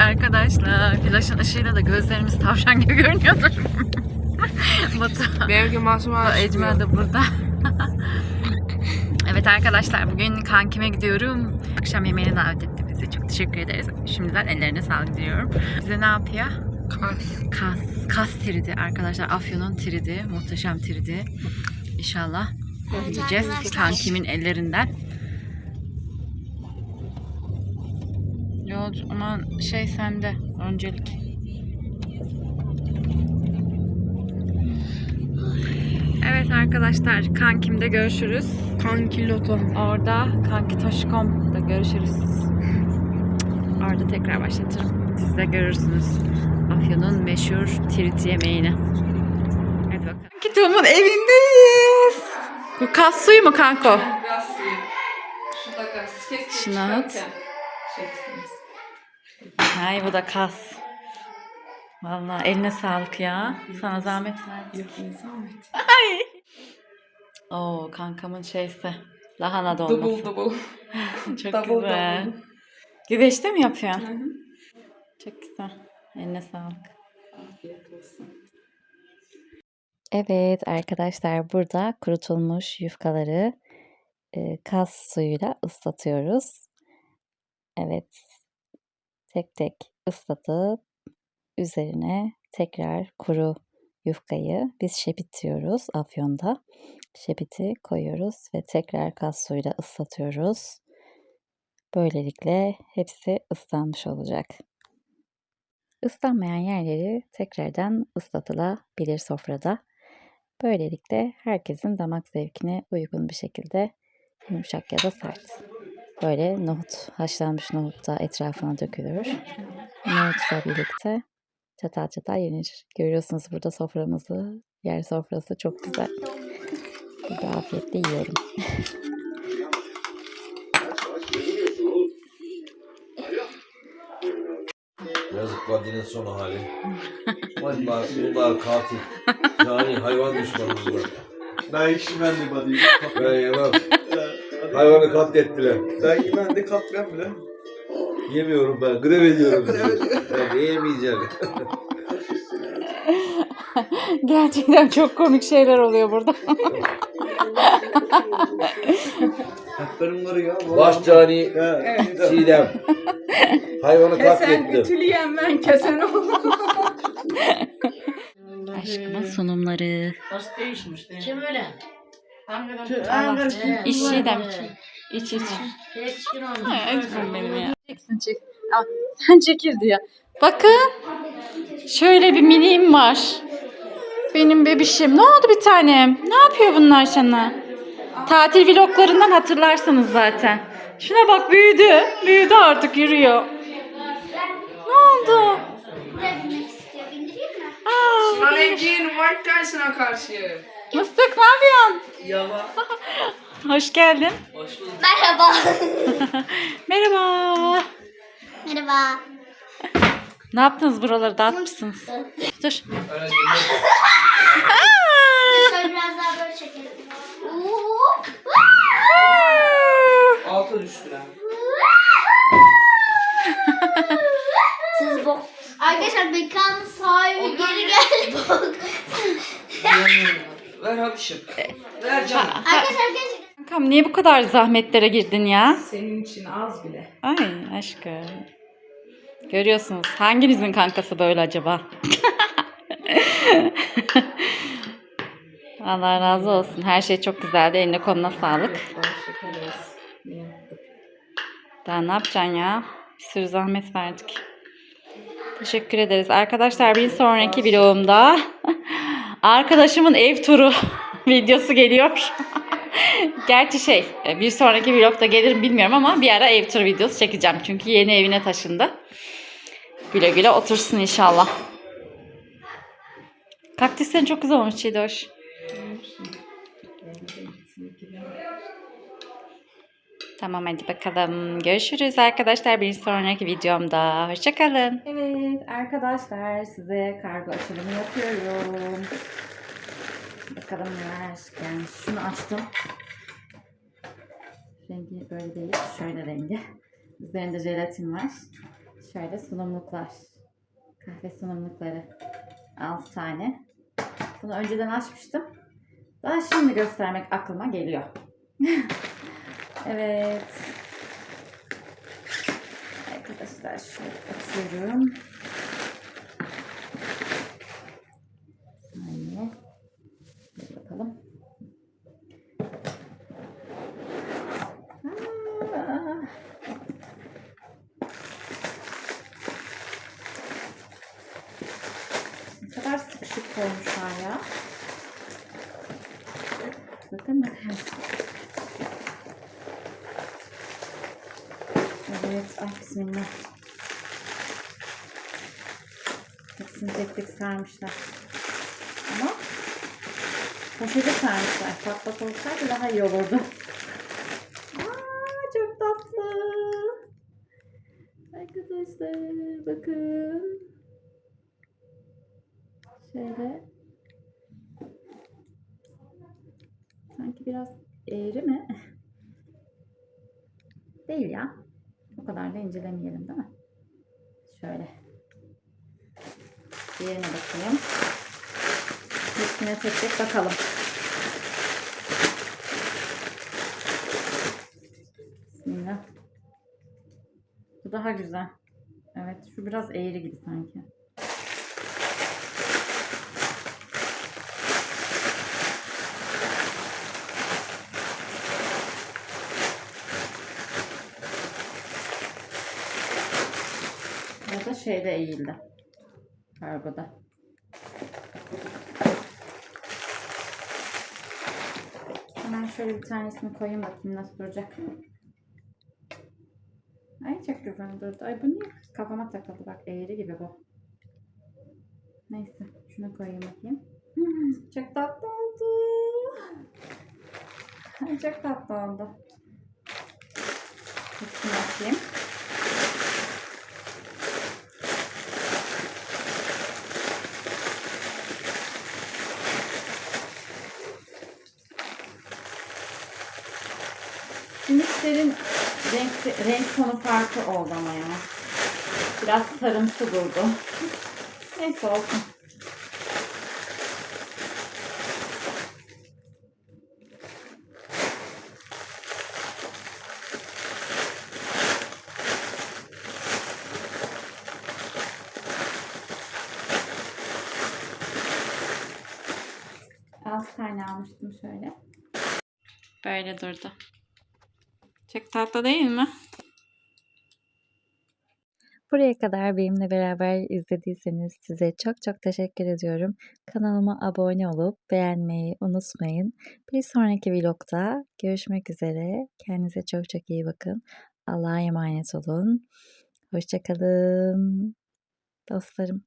arkadaşlar. Flaşın ışığıyla da gözlerimiz tavşan gibi görünüyordur. Batu. Benimki masum Ecmel de burada. evet arkadaşlar bugün kankime gidiyorum. Akşam yemeğine davet etti bizi. Çok teşekkür ederiz. Şimdiden ellerine sağlık diliyorum. Bize ne yapıyor? Kas. Kas, kas tridi arkadaşlar. Afyon'un tridi. Muhteşem tridi. İnşallah Evet yiyeceğiz. Kankimin ellerinden. Yolcu aman şey sende öncelik. Evet arkadaşlar kankimde görüşürüz. Kanki loto. Orada kanki Toşkom'da görüşürüz. Orada tekrar başlatırım. Siz de görürsünüz. Afyon'un meşhur tirit yemeğini. Hadi bakalım. Kanki Tom'un evindeyiz. Bu kas suyu mu kanko? Biraz suyu. Şu da kas. Şunu at. Ay bu da kas. Vallahi eline sağlık ya. Sana zahmet verdim. Yok ne zahmet. Oo kankamın şeysi. Lahana dolması. Double double. Çok Double güzel. double. Güveçte mi yapıyorsun? Hı hı. Çok güzel. Eline sağlık. Afiyet olsun. Evet arkadaşlar burada kurutulmuş yufkaları e, kas suyuyla ıslatıyoruz. Evet. Tek tek ıslatıp üzerine tekrar kuru yufkayı biz şebit diyoruz Afyon'da. Şebiti koyuyoruz ve tekrar kas suyuyla ıslatıyoruz. Böylelikle hepsi ıslanmış olacak. Islanmayan yerleri tekrardan ıslatılabilir sofrada. Böylelikle herkesin damak zevkine uygun bir şekilde yumuşak ya da sert. Böyle nohut, haşlanmış nohut da etrafına dökülür. Nohutla birlikte çatal çatal yenir. Görüyorsunuz burada soframızı. Yer sofrası çok güzel. Burada afiyetle yiyorum. Yazık Vadi'nin son hali. Bunlar, bunlar katil. Yani hayvan düşmanı bunlar. Ben işimenli badiyim. Ben yemem. Hayvanı katlettiler. Ben ben de katliam bile. Yemiyorum ben. Grev ediyorum. ben yemeyeceğim. Gerçekten çok komik şeyler oluyor burada. Haklarım var ya. Baş cani Çiğdem. Hayvanı Kesen katlettim. ütüleyen ben kesen oldum. Aşkımın sunumları. Nasıl değişmiş? Kim öyle? Ankara'da. Allah. İş Çiğdem. ee, İç iç. Aşkım benim ya. Çeksin çek. Al, sen çekil diyor. Bakın. Şöyle bir miniğim var. Benim bebişim. Ne oldu bir tanem? Ne yapıyor bunlar sana? Tatil vloglarından hatırlarsınız zaten. Şuna bak büyüdü. Büyüdü artık yürüyor. Ne oldu? Buraya binmek istiyor. Bindireyim mi? Aa, Manegin White Tyson'a karşı. Mıstık ne yapıyorsun? Yava. Hoş geldin. Merhaba. Merhaba. Merhaba. Ne yaptınız buraları dağıtmışsınız? Dur. Şöyle biraz daha böyle çekelim. Oo. Altı düştüler. Siz bok. Arkadaşlar mekanın sahibi geri geldi. Ver habişim. Ver canım. Arkadaşlar gerçekten. Kankam niye bu kadar zahmetlere girdin ya? Senin için az bile. Ay aşkım. Görüyorsunuz. Hanginizin kankası böyle acaba? Allah razı olsun. Her şey çok güzeldi. Eline koluna sağlık. Daha ne yapacaksın ya? Bir sürü zahmet verdik. Teşekkür ederiz. Arkadaşlar bir sonraki vlogumda arkadaşımın ev turu videosu geliyor. Gerçi şey bir sonraki vlogda gelir mi bilmiyorum ama bir ara ev turu videosu çekeceğim. Çünkü yeni evine taşındı. Güle güle otursun inşallah. Kaktüslerin çok güzel olmuş Çiğdoş. Tamam hadi bakalım. Görüşürüz arkadaşlar bir sonraki videomda. Hoşçakalın. Evet arkadaşlar size kargo açılımı yapıyorum. Bakalım neler gelmiş. Şunu açtım. Rengi böyle değil. Şöyle rengi. Üzerinde jelatin var. Şöyle sunumluklar. Kahve sunumlukları. 6 tane. Bunu önceden açmıştım. Daha şimdi göstermek aklıma geliyor. evet. Arkadaşlar şöyle açıyorum. Saniye. Bakalım. Aa. Ne kadar sıkışık koymuşlar ya. Bakın bakın. Evet, ay bismillah. Hepsini tek tek sarmışlar. Ama poşete sarmışlar. Pat pat olsaydı daha iyi olurdu. Aa, çok tatlı. Arkadaşlar bakın. Şöyle. Sanki biraz eğri mi? Değil ya. O kadar da incelemeyelim değil mi? Şöyle. Diğerine bakayım. Hepsine tek tek bakalım. Bismillah. Bu daha güzel. Evet şu biraz eğri gibi sanki. Ya da şeyde eğildi. Kargoda. Hemen şöyle bir tanesini koyayım bakayım nasıl duracak. Ay çok güzel durdu. Ay bu niye kafama takıldı bak eğri gibi bu. Neyse şunu koyayım bakayım. Hmm, çok tatlı oldu. Ay çok tatlı oldu. Hepsini açayım. Simitlerin renk, renk tonu farkı oldu ama ya. Biraz sarımsı durdu. Neyse olsun. Altı tane almıştım şöyle. Böyle durdu. Çok tatlı değil mi? Buraya kadar benimle beraber izlediyseniz size çok çok teşekkür ediyorum. Kanalıma abone olup beğenmeyi unutmayın. Bir sonraki vlogda görüşmek üzere. Kendinize çok çok iyi bakın. Allah'a emanet olun. Hoşçakalın. Dostlarım.